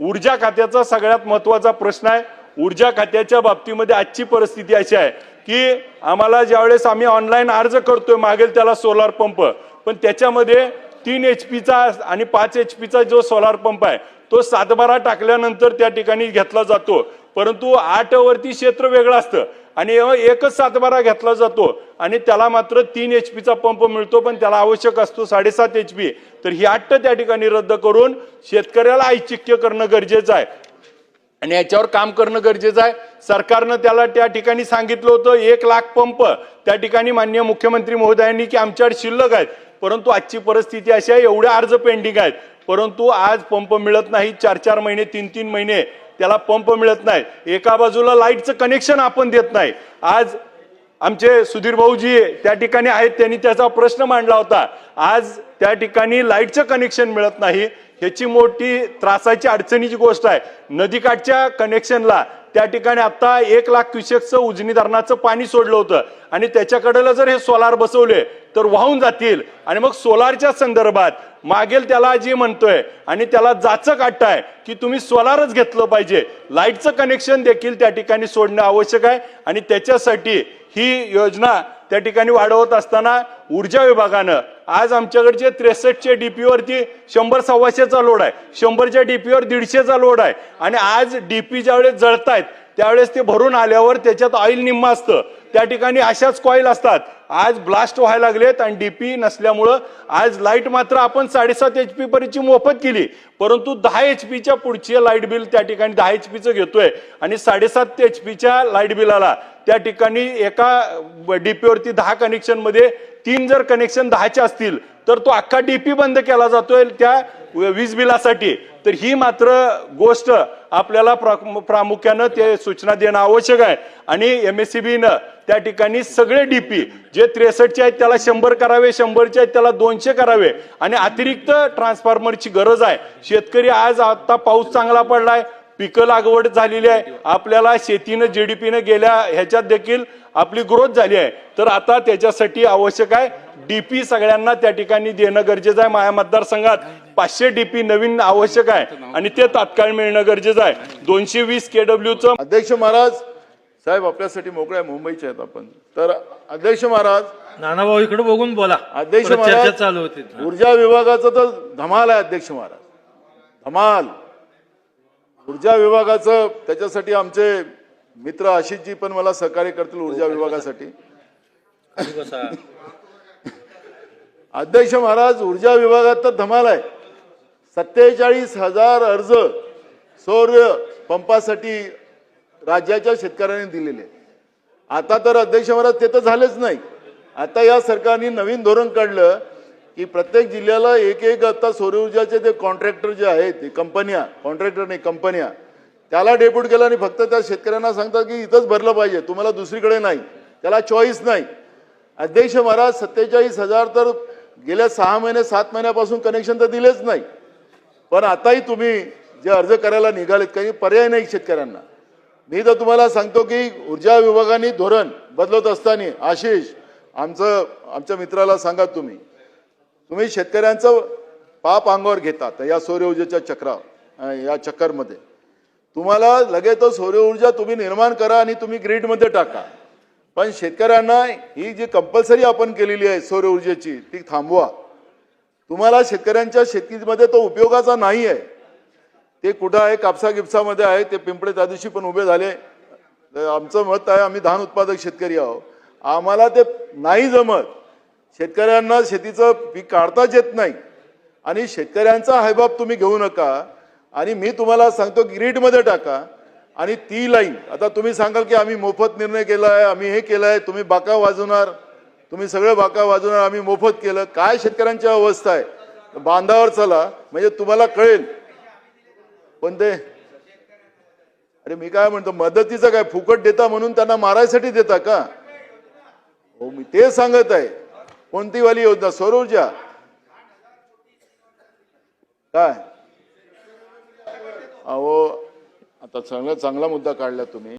ऊर्जा खात्याचा सगळ्यात महत्त्वाचा प्रश्न आहे. ऊर्जा खात्याच्या बाबतीमध्ये आजची परिस्थिती अशी आहे की आम्हाला ज्यावेळेस आम्ही ऑनलाईन अर्ज करतोय मागेल त्याला सोलार पंप. पण त्याच्यामध्ये तीन एच पीचा आणि पाच एच पीचा जो सोलार पंप आहे तो सातबारा टाकल्यानंतर त्या ठिकाणी घेतला जातो. परंतु आठवरती क्षेत्र वेगळं असतं. आणि एकच सातबारा घेतला जातो. आणि त्याला मात्र तीन एच पीचा पंप मिळतो पण त्याला आवश्यक असतो साडेसात एच पी तर ही अट्ट त्या ठिकाणी रद्द करून शेतकऱ्याला ऐच्छिक्य करणं गरजेचं आहे. आणि याच्यावर काम करणं गरजेचं आहे. सरकारनं त्याला त्या ठिकाणी सांगितलं होतं एक लाख पंप. त्या ठिकाणी माननीय मुख्यमंत्री महोदयांनी की आमच्याकडे शिल्लक आहेत. परंतु आजची परिस्थिती अशी आहे एवढे अर्ज पेंडिंग आहेत. परंतु आज पंप मिळत नाही चार चार महिने तीन तीन महिने त्याला पंप मिळत नाही. एका बाजूला लाईटचं कनेक्शन आपण देत नाही. आज आमचे सुधीर भाऊजी त्या ठिकाणी आहेत त्यांनी त्याचा प्रश्न मांडला होता. आज त्या ठिकाणी लाईटचं कनेक्शन मिळत नाही. ह्याची मोठी त्रासाची अडचणीची गोष्ट आहे. नदीकाठच्या कनेक्शनला त्या ठिकाणी आता एक लाख क्युसेकचं उजनी धरणाचं पाणी सोडलं होतं. आणि त्याच्याकडलं जर हे सोलार बसवले तर वाहून जातील. आणि मग सोलारच्या संदर्भात मागेल त्याला जी म्हणतोय आणि त्याला जाचं काढताय की तुम्ही सोलारच घेतलं पाहिजे. लाईटचं कनेक्शन देखील त्या ठिकाणी सोडणं आवश्यक आहे. आणि त्याच्यासाठी ही योजना त्या ठिकाणी वाढवत असताना ऊर्जा विभागानं. आज आमच्याकडचे त्रेसष्टच्या डी पीवरती शंभर सव्वाशेचा लोड आहे. शंभरच्या डी पीवर दीडशेचा लोड आहे. आणि आज डी पी ज्यावेळेस जळत आहेत त्यावेळेस ते भरून आल्यावर त्याच्यात ऑइल निम्मा असतं. त्या ठिकाणी अशाच कॉईल असतात. आज ब्लास्ट व्हायला लागलेत आणि डी पी नसल्यामुळं आज लाइट मात्र आपण साडेसात एच पी पर्यंतची मोफत केली. परंतु दहा एच पीच्या पुढची लाइट बिल त्या ठिकाणी दहा एच पीचं घेतोय. आणि साडेसात एच पीच्या लाइट बिलाला त्या ठिकाणी एका डी पीवरती दहा कनेक्शनमध्ये तीन जर कनेक्शन दहाचे असतील तर तो अख्खा डीपी बंद केला जातोय त्या वीज बिलासाठी. तर ही मात्र गोष्ट आपल्याला प्रा- प्रामुख्यानं ते सूचना देणं आवश्यक आहे. आणि एम एस सी बीनं त्या ठिकाणी सगळे डीपी जे त्रेसष्टचे आहेत त्याला शंभर करावे शंभरचे आहेत त्याला दोनशे करावे. आणि अतिरिक्त ट्रान्सफॉर्मरची गरज आहे. शेतकरी आज आता पाऊस चांगला पडलाय पिकं लागवड झालेली आहे. आपल्याला शेतीनं जीडीपीनं गेल्या ह्याच्यात देखील आपली ग्रोथ झाली आहे. तर आता त्याच्यासाठी आवश्यक आहे डीपी सगळ्यांना त्या ठिकाणी देणं गरजेचं आहे. माझ्या मतदारसंघात पाचशे डीपी नवीन आवश्यक आहे आणि ते तात्काळ मिळणं गरजेचं आहे. दोनशे वीस केडब्ल्यूचं अध्यक्ष महाराज साहेब आपल्यासाठी मोकळे आहे. मुंबईचे आहेत आपण. तर अध्यक्ष महाराज नानाभाऊ इकडे बघून बोला. अध्यक्ष महाराज चालू होती ऊर्जा विभागाचं तर धमाल आहे अध्यक्ष महाराज. धमाल. ऊर्जा विभागाचं त्याच्यासाठी आमचे मित्र आशिषजी पण मला सहकार्य करतील ऊर्जा विभागासाठी खाली बसा. अध्यक्ष महाराज ऊर्जा विभागात तर धमाल आहे सत्तेचाळीस हजार अर्ज सौर पंपासाठी राज्याच्या शेतकऱ्यांनी दिलेले. आता तर अध्यक्ष महाराज ते तर झालेच नाही आता या सरकारने नवीन धोरण काढलं की प्रत्येक जिल्ह्याला एक एक आता सौरऊर्जाचे ते कॉन्ट्रॅक्टर जे आहेत ते कंपन्या कॉन्ट्रॅक्टर नाही कंपन्या त्याला डेप्यूट केलं आणि फक्त त्या शेतकऱ्यांना सांगतात की इथंच भरलं पाहिजे तुम्हाला दुसरीकडे नाही त्याला चॉईस नाही. अध्यक्ष महाराज सत्तेचाळीस हजार तर गेल्या सहा महिने सात महिन्यापासून कनेक्शन तर दिलेच नाही. पण आताही तुम्ही जे अर्ज करायला निघालेत काही पर्याय नाही शेतकऱ्यांना. मी तर तुम्हाला सांगतो की ऊर्जा विभागाने धोरण बदलत असताना आशिष आमचं आमच्या मित्राला सांगा तुम्ही. तुम्ही शेतकऱ्यांचं पाप अंगावर घेतात या सौरऊर्जेच्या चक्रा या चक्करमध्ये. तुम्हाला लगेच तो तुम्ही निर्माण करा आणि तुम्ही ग्रीडमध्ये टाका. पण शेतकऱ्यांना ही जी कंपल्सरी आपण केलेली आहे सौरऊर्जेची ती थांबवा. तुम्हाला शेतकऱ्यांच्या शेतीमध्ये तो उपयोगाचा नाही आहे. ते कुठं आहे कापसा गिप्सामध्ये आहे ते पिंपळे त्या दिवशी पण उभे झाले. तर आमचं मत आहे आम्ही धान उत्पादक शेतकरी आहोत. आम्हाला ते नाही जमत. शेतकऱ्यांना शेतीचं पीक काढताच येत नाही. आणि शेतकऱ्यांचा हायबाब तुम्ही घेऊ नका. आणि मी तुम्हाला सांगतो ग्रीडमध्ये टाका. आणि ती लाईन आता तुम्ही सांगाल की आम्ही मोफत निर्णय केला आहे आम्ही हे केलं आहे तुम्ही बाका वाजवणार. तुम्ही सगळं बाका वाजवणार आम्ही मोफत केलं. काय शेतकऱ्यांची अवस्था आहे? बांधावर चला म्हणजे तुम्हाला कळेल. पण ते अरे मी काय म्हणतो मदतीचं काय फुकट देता म्हणून त्यांना मारायसाठी देता का? हो मी ते सांगत आहे. कोणती वाली योजना सौर ऊर्जा काय? अहो आता चांगला चांगला मुद्दा काढला तुम्ही.